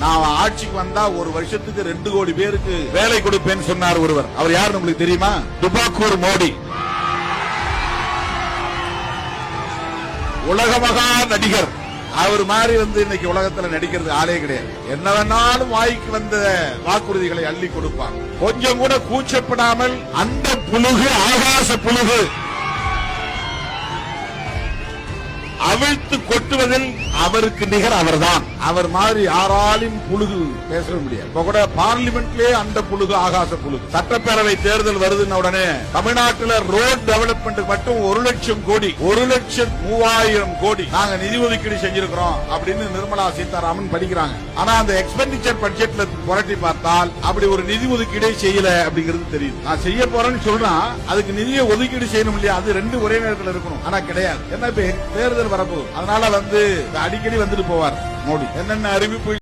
நான் ஆட்சிக்கு வந்தா ஒரு வருஷத்துக்கு ரெண்டு கோடி பேருக்கு வேலை கொடுப்பேன்னு சொன்னார் ஒருவர். அவர் யார் உங்களுக்கு தெரியுமா? துபாக்கூர் மோடி. உலக மகா நடிகர். அவர் மாதிரி வந்து இன்னைக்கு உலகத்துல நடிக்கிறது ஆளே கிடையாது. என்ன வேணாலும் வாய்க்கு வந்த வாக்குறுதிகளை அள்ளி கொடுப்பார். கொஞ்சம் கூட கூச்சப்படாமல் அந்த புழுகு ஆகாச புழுகு அவிழ்த்து கொட்டுவதில் அவருக்கு நிகர் அவர்தான். அவர் மாதிரி யாராலும் புழுகு பேச முடியாது. இப்ப கூட பார்லிமெண்ட்லயே அந்த புழுகு ஆகாச புழுகு. சட்டப்பேரவை தேர்தல் வருதுன்ன உடனே தமிழ்நாட்டுல ரோட் டெவலப்மெண்ட் மட்டும் ஒரு லட்சம் கோடி ஒரு லட்சம் மூவாயிரம் கோடி நாங்க நிதி ஒதுக்கீடு செஞ்சிருக்கிறோம் அப்படின்னு நிர்மலா சீதாராமன் படிக்கிறாங்க. ஆனா அந்த எக்ஸ்பெண்டிச்சர் பட்ஜெட்ல புரட்டி பார்த்தால் அப்படி ஒரு நிதி ஒதுக்கீடே செய்யல அப்படிங்கிறது தெரியுது. நான் செய்ய போறேன்னு சொல்றேன் அதுக்கு நிதியை ஒதுக்கீடு செய்யணும் இல்லையா? அது ரெண்டு ஒரே நேரத்தில் இருக்கணும். ஆனா கிடையாது. என்ன இப்ப தேர்தல் அதனால வந்து அடிக்கடி வந்துட்டு போவார் மோடி. என்னென்ன அறிவிப்பு